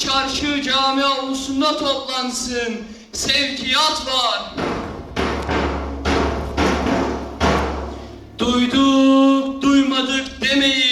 çarşı cami avlusunda toplansın, sevkiyat var. Duyduk, duymadık demeyin.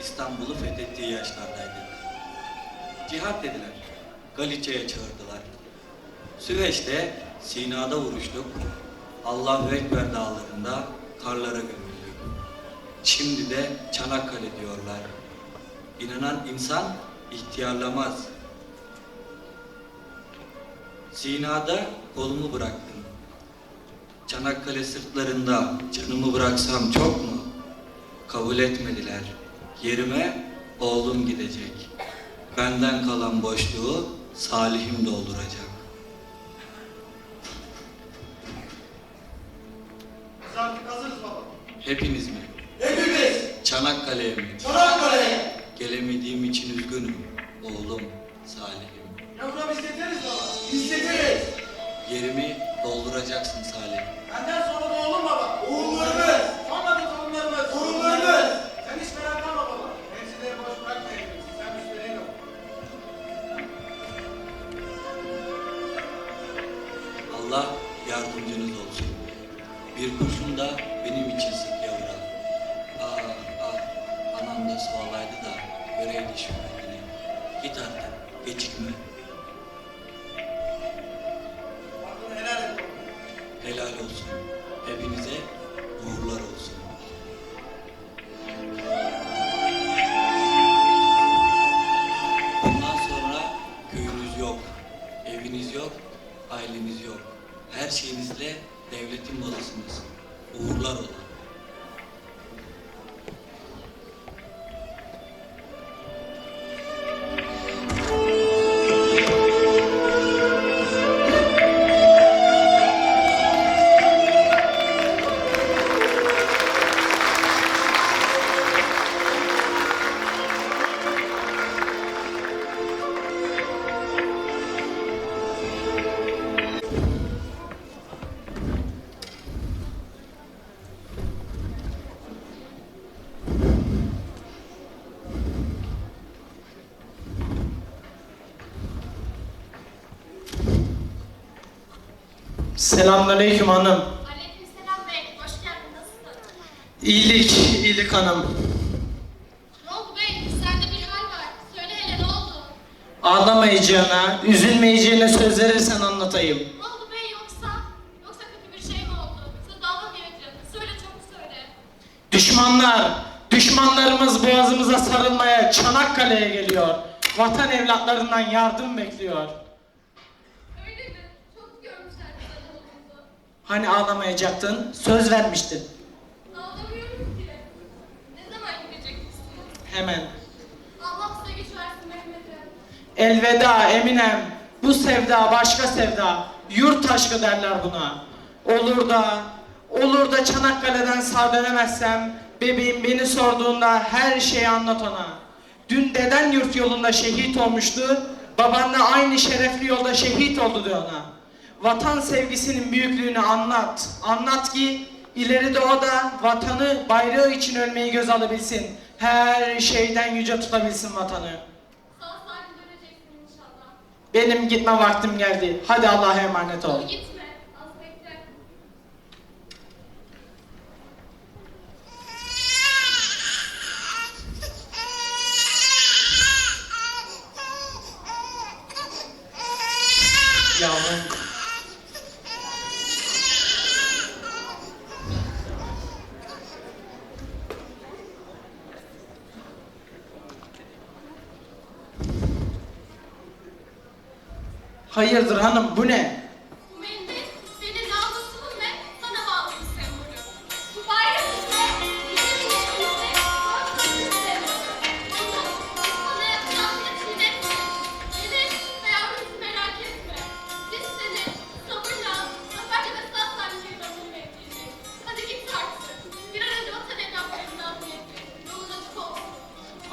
İstanbul'u fethettiği yaşlardaydık. Cihat dediler. Galiçe'ye çağırdılar. Süveyş'te Sina'da vuruştuk. Allahu Ekber dağlarında karlara gömüldük. Şimdi de Çanakkale diyorlar. İnanan insan ihtiyarlamaz. Sina'da kolumu bıraktım. Çanakkale sırtlarında canımı bıraksam çok mu? Kabul etmediler. Yerime oğlum gidecek. Benden kalan boşluğu Salih'im dolduracak. Biz artık hazırız baba. Hepiniz mi? Hepimiz Çanakkale'ye mi? Çanakkale'ye. Gelemediğim için üzgünüm. Oğlum Salih'im. Ya buna biz yeteriz baba. Biz yeteriz. Yerimi dolduracaksın Salih. Benden sonra da oğlum baba. Oğullarımız. Yardımcınız olsun. Bir kurşun da benim için sık yavra. Ah ah anam da su alaydı da göreydi şükredini. Git artık gecikme. Helal olsun. Hepinize uğurlar olsun. Bundan sonra köyünüz yok, eviniz yok, aileniz yok. Her şeyinizle devletin malısınız. Uğurlar olun. Selamünaleyküm hanım. Aleykümselam bey, hoş geldin. Nasılsın? İyilik, iyilik hanım. Ne oldu bey? Sende bir hal var. Söyle hele ne oldu? Ağlamayacağına, üzülmeyeceğine söz verirsen anlatayım. Ne oldu bey yoksa? Yoksa kötü bir şey mi oldu? Sana dalga mı geçiyor? Söyle çabuk söyle. Düşmanlar, düşmanlarımız boğazımıza sarılmaya Çanakkale'ye geliyor. Vatan evlatlarından yardım bekliyor. Öyle mi? Çok görmüşler güzel olduğumuzu. Hani ağlamayacaktın, söz vermiştin. Ağlamıyorum ki. Ne zaman gideceksiniz? Hemen. Allah size güç versin Mehmet'im. Elveda Eminem, bu sevda başka sevda. Yurt aşkı derler buna. Olur da, olur da Çanakkale'den sağ dönemezsem, bebeğim beni sorduğunda her şeyi anlat ona. Dün deden yurt yolunda şehit olmuştu, babanla aynı şerefli yolda şehit oldu de ona. Vatan sevgisinin büyüklüğünü anlat, anlat ki ileride o da vatanı, bayrağı için ölmeyi göz alabilsin. Her şeyden yüce tutabilsin vatanı. Sağ salim döneceksin inşallah. Benim gitme vaktim geldi. Hadi Allah'a emanet ol. Gitme. Hayırdır hanım bu ne? Bu mendil senin namusunun ve sana bağlı bir sembolü. Bu bayrak ise bizim milletimizde korkunç bir sembolü. Onu sana yapılan yetkin etme. Beni ve yavrunuzu merak etme. Biz seni sabırla, zaferle ve sağ salim ömür bekleyeceğiz. Hadi git artık. Bir an önce vatan evlatlarından niyetli. Yolun açık olsun.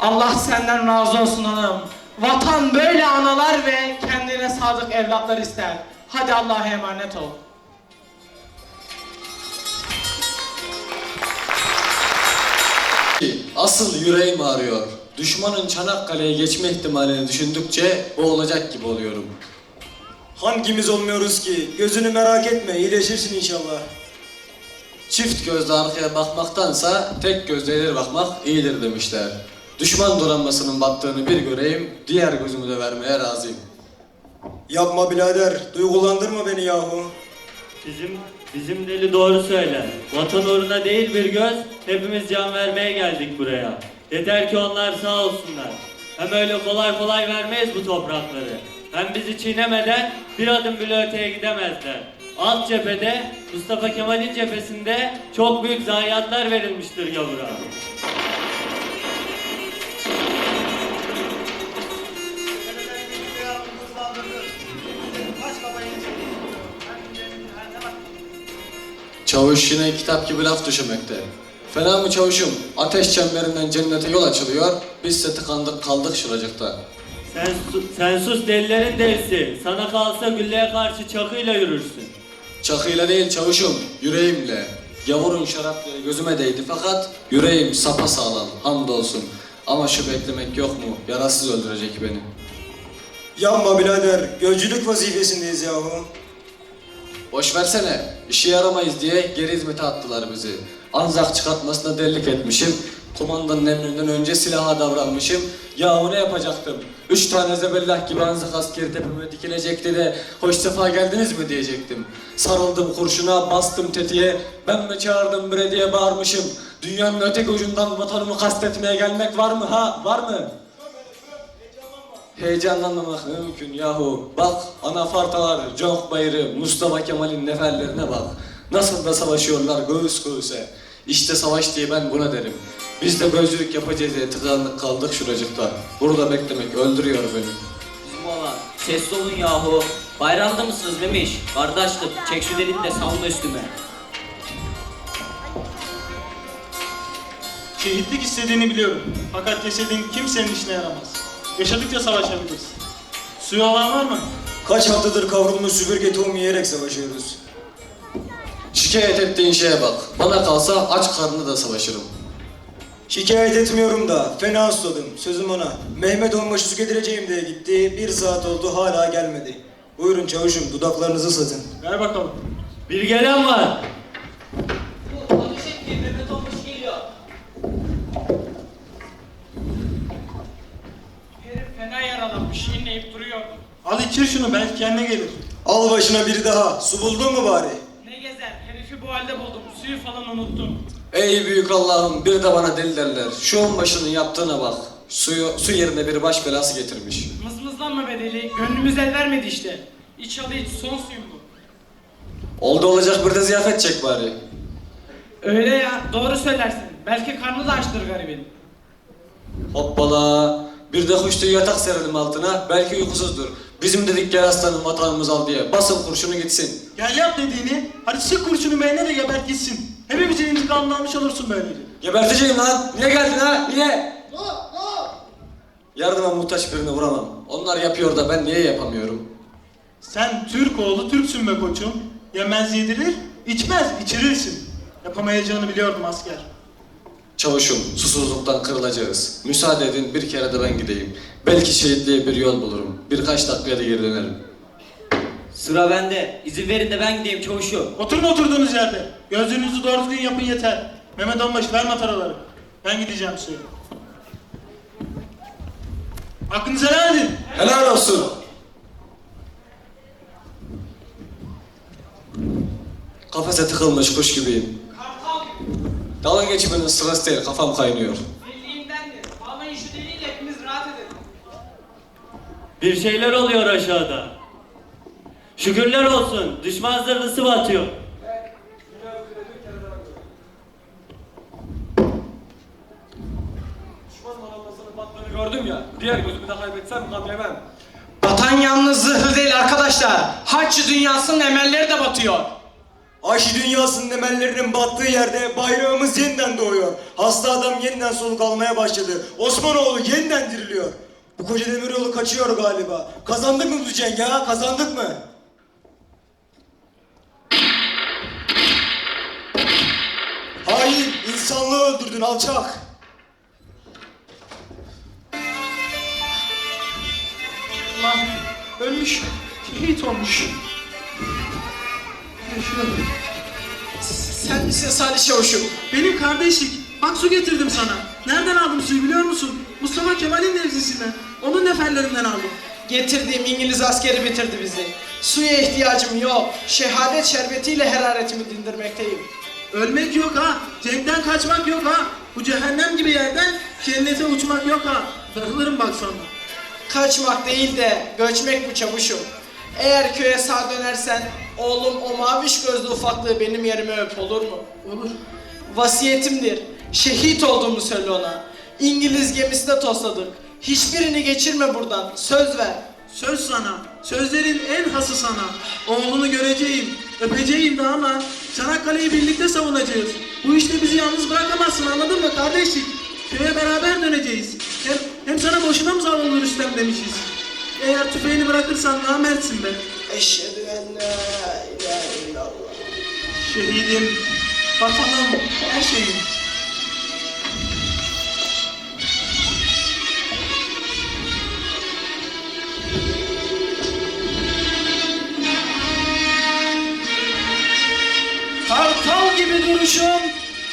Allah senden razı olsun hanım. Vatan böyle analar ve sadık evlatlar ister. Hadi Allah'a emanet ol. Asıl yüreğim ağrıyor. Düşmanın Çanakkale'ye geçme ihtimalini düşündükçe boğulacak gibi oluyorum. Hangimiz olmuyoruz ki? Gözünü merak etme, iyileşirsin inşallah. Çift gözle arkaya bakmaktansa tek gözle ileri bakmak iyidir demişler. Düşman donanmasının battığını bir göreyim, diğer gözümü de vermeye razıyım. Yapma birader, duygulandırma beni yahu. Bizim bizim deli doğru söyler. Vatan uğruna değil bir göz, hepimiz can vermeye geldik buraya. Yeter ki onlar sağ olsunlar. Hem öyle kolay kolay vermeyiz bu toprakları. Hem bizi çiğnemeden bir adım bile öteye gidemezler. Alt cephede, Mustafa Kemal'in cephesinde çok büyük zayiatlar verilmiştir gavura. Çavuş yine kitap gibi laf düşürmekte. Fena mı çavuşum? Ateş çemberinden cennete yol açılıyor, biz ise tıkandık kaldık şuracıkta. Sen, su- sen sus delilerin delisi. Sana kalsa gülleye karşı çakıyla yürürsün. Çakıyla değil çavuşum, yüreğimle. Gavurun şarapları gözüme değdi fakat yüreğim sapasağlam, hamdolsun. Ama şu beklemek yok mu? Yarasız öldürecek beni. Yapma birader, gözcülük vazifesindeyiz yahu. Boş versene, işe yaramayız diye geri hizmete attılar bizi. Anzak çıkartmasına delilik etmişim. Kumandanın emrinden önce silaha davranmışım. Yahu ne yapacaktım? Üç tane zebellah gibi anzak askeri tepeme dikilecekti de hoş sefa geldiniz mi diyecektim. Sarıldım kurşuna, bastım tetiğe, ben mi çağırdım bre diye bağırmışım. Dünyanın öteki ucundan vatanımı kastetmeye gelmek var mı ha? Var mı? Heyecanlanmamak mümkün yahu. Bak anafartalar, Conk Bayırı, Mustafa Kemal'in neferlerine bak. Nasıl da savaşıyorlar göğüs göğüse. İşte savaş diye ben buna derim. Biz de gözlülük yapacağız diye tıkandık kaldık şuracıkta. Burada beklemek öldürüyor beni. Bizim olan sessiz olun yahu. Bayramda mısınız Memiş? Kardeşlik çek şu delini de salma üstüme. Şehitlik istediğini biliyorum. Fakat cesedin kimsenin işine yaramaz. Yaşadıkça savaşabiliriz. Suyu olan var mı? Kaç haftadır kavrulmuş süpürge tohum yiyerek savaşıyoruz. Şikayet ettiğin şeye bak. Bana kalsa aç karnına da savaşırım. Şikayet etmiyorum da, fena susadım, sözüm ona. Mehmet onbaşı su getireceğim diye gitti, bir saat oldu hala gelmedi. Buyurun çavuşum, dudaklarınızı satın. Ver bakalım. Bir gelen var. İçir şunu belki kendine gelir. Al başına biri daha, su buldun mu bari? Ne gezer, herifi bu halde buldum. Suyu falan unuttum. Ey büyük Allah'ım bir de bana deli derler. Şu onbaşının yaptığına bak. Suyu, su yerine bir baş belası getirmiş. Mızmızlanma bedeli, gönlümüz el vermedi işte. İç alı iç, son suyum bu. Oldu olacak bir de ziyafet çek bari. Öyle ya, doğru söylersin. Belki karnı da açtır garibin. Hoppala. Bir de tüy yatak serelim altına. Belki uykusuzdur. Bizim dedik gel aslanım vatanımız al diye. Basın kurşunu gitsin. Gel yap dediğini. Hadi sık kurşunu beğene de gebert gitsin. Hepimizin intikamını almış olursun böylece. Geberteceğim lan. Niye geldin ha? Niye? Yardıma muhtaç birini vuramam. Onlar yapıyor da ben niye yapamıyorum? Sen Türk oğlu Türksün be koçum. Yemez yedirir, içmez içirirsin. Yapamayacağını biliyordum asker. Çavuşum, susuzluktan kırılacağız. Müsaade edin bir kere de ben gideyim. Belki şehitliğe bir yol bulurum. Birkaç dakikaya da geri dönerim. Sıra bende. İzin verin de ben gideyim çavuşum. Oturun oturduğunuz yerde. Gözünüzü doğru düzgün yapın yeter. Mehmet Onbaşı ver mataraları. Ben gideceğim suya. Hakkınızı helal edin. Helal olsun. Kafese tıkılmış kuş gibiyim. Dalga geçmenin sırası değil, kafam kaynıyor. Bildiğimdendir. Bağlayın şu deliğiyle hepimiz rahat edelim. Bir şeyler oluyor aşağıda. Şükürler olsun. Düşman zırhlısı batıyor. Gördüm ya, diğer gözümü de kaybetsem gam yemem. Vatan yalnız zırhlı değil arkadaşlar. Haçlı dünyasının emelleri de batıyor. Ayşi dünyasının emellerinin battığı yerde bayrağımız yeniden doğuyor. Hasta adam yeniden soluk almaya başladı. Osmanoğlu yeniden diriliyor. Bu koca demiryolu kaçıyor galiba. Kazandık mı bu cengi ha? Kazandık mı? Hain, insanlığı öldürdün alçak. Lan ölmüş. Şehit olmuş. Sen misin Salih Çavuş'um? Benim kardeşlik. Bak su getirdim sana. Nereden aldım suyu biliyor musun? Mustafa Kemal'in nevzisinden. Onun neferlerinden aldım. Getirdiğim İngiliz askeri bitirdi bizi. Suya ihtiyacım yok. Şehadet şerbetiyle heraretimi dindirmekteyim. Ölmek yok ha. Cenkten kaçmak yok ha. Bu cehennem gibi yerden cennete uçmak yok ha. Darılırım bak sonra. Kaçmak değil de göçmek bu çavuşum. Eğer köye sağ dönersen oğlum o maviş gözlü ufaklığı benim yerime öp olur mu? Olur. Vasiyetimdir. Şehit olduğumu söyle ona. İngiliz gemisine tosladık. Hiçbirini geçirme buradan. Söz ver. Söz sana. Sözlerin en hası sana. Oğlunu göreceğim. Öpeceğim de ama Çanakkale'yi birlikte savunacağız. Bu işte bizi yalnız bırakamazsın anladın mı kardeşlik? Köye beraber döneceğiz. Hem, hem sana boşuna mı zavallı Rüstem demişiz. Eğer tüfeğini bırakırsan namertsin be. Eşhedü en la. Şehidim, vatanım, her şeyim. Kartal gibi duruşum,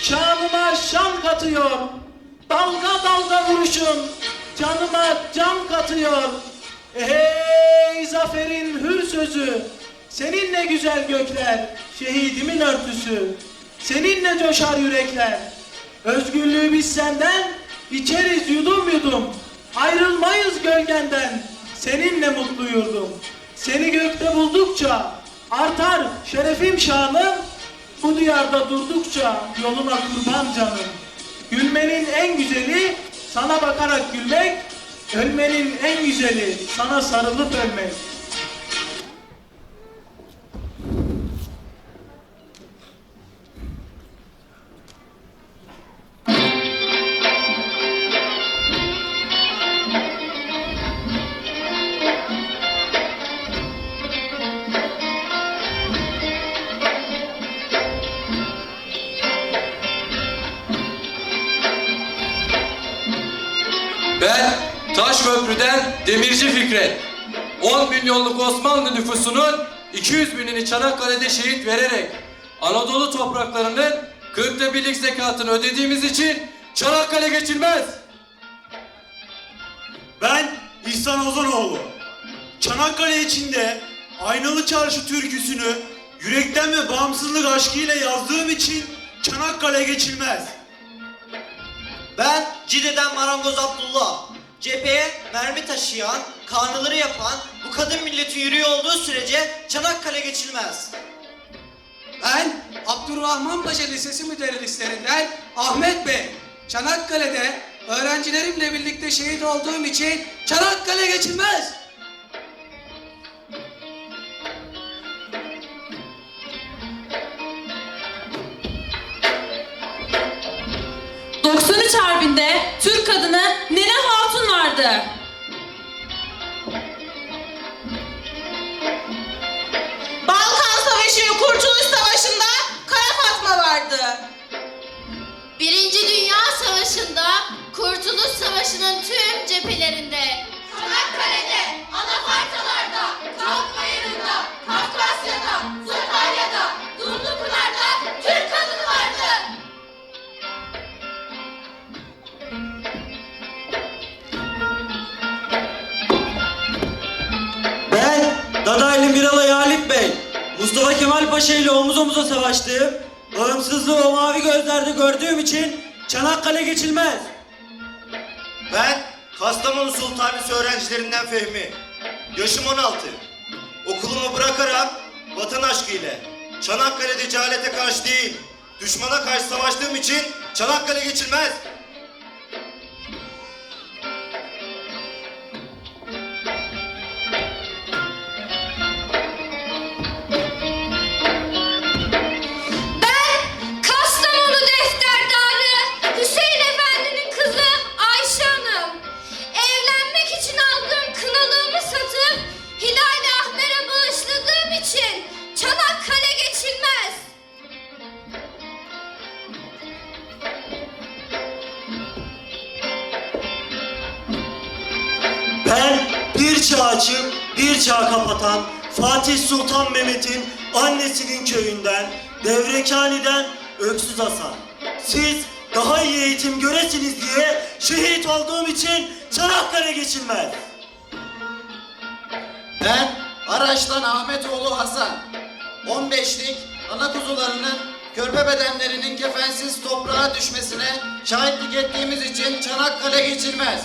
şanıma şan katıyor. Dalga dalga vuruşum, canıma can katıyor. Hey zaferin hür sözü, seninle güzel gökler, şehidimin örtüsü. Seninle coşar yürekler. Özgürlüğü biz senden, içeriz yudum yudum. Ayrılmayız gölgenden, seninle mutlu yurdum. Seni gökte buldukça, artar şerefim şanım. Bu diyarda durdukça yoluna kurban canım. Gülmenin en güzeli sana bakarak gülmek, ölmenin en güzeli sana sarılıp ölmek. 10 milyonluk Osmanlı nüfusunun 200 binini Çanakkale'de şehit vererek Anadolu topraklarının 40'ta birlik zekatını ödediğimiz için Çanakkale geçilmez. Ben İhsan Ozanoğlu. Çanakkale içinde Aynalı Çarşı türküsünü yürekten ve bağımsızlık aşkıyla yazdığım için Çanakkale geçilmez. Ben Cide'den Marangoz Abdullah. Cepheye mermi taşıyan, karnıları yapan bu kadın milleti yürüyor olduğu sürece Çanakkale geçilmez. Ben Abdurrahman Paşa Lisesi müderrislerinden Ahmet Bey. Çanakkale'de öğrencilerimle birlikte şehit olduğum için Çanakkale geçilmez. Harbi'nde Türk kadını Nene Hatun vardı. Birinci Dünya Savaşı'nda, Kurtuluş Savaşı'nın tüm cephelerinde, Çanakkale'de, Anafartalar'da, Kalk Bayırı'nda, Kafkasya'da, Sakarya'da, Dumlupınar'da Türk kadını vardı. Ben Dadaylı Miralı Halit Bey. Mustafa Kemal Paşa ile omuz omuza savaştığım, bağımsızlığı o mavi gözlerde gördüğüm için Çanakkale geçilmez. Ben Kastamonu Sultanisi öğrencilerinden Fehmi. Yaşım 16. Okulumu bırakarak vatan aşkı ile Çanakkale'de cehalete karşı değil, düşmana karşı savaştığım için Çanakkale geçilmez. Bir çağ kapatan Fatih Sultan Mehmet'in annesinin köyünden, Devrekani'den Öksüz Hasan. Siz daha iyi eğitim göresiniz diye şehit olduğum için Çanakkale geçilmez. Ben Araç'tan Ahmetoğlu Hasan. 15'lik ana kuzularının körpe bedenlerinin kefensiz toprağa düşmesine şahitlik ettiğimiz için Çanakkale geçilmez.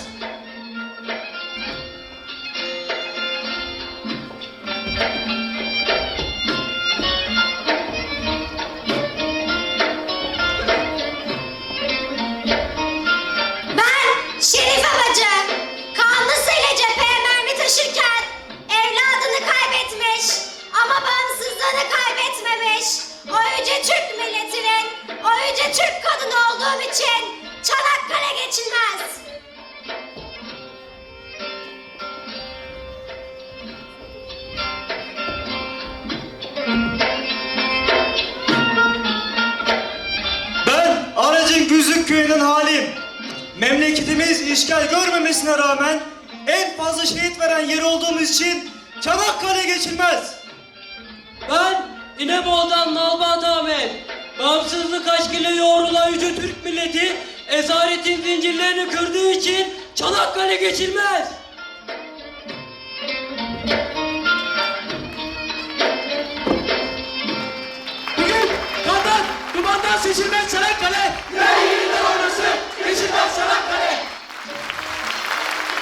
Köyünün halim. Memleketimiz işgal görmemesine rağmen en fazla şehit veren yer olduğumuz için Çanakkale geçilmez. Ben İnebolu'dan Nalbat Ahmet. Bağımsızlık aşkıyla yoğrulan yüce Türk milleti esaretin zincirlerini kırdığı için Çanakkale geçilmez. Bugün kandan, dumandan seçilmez Çanakkale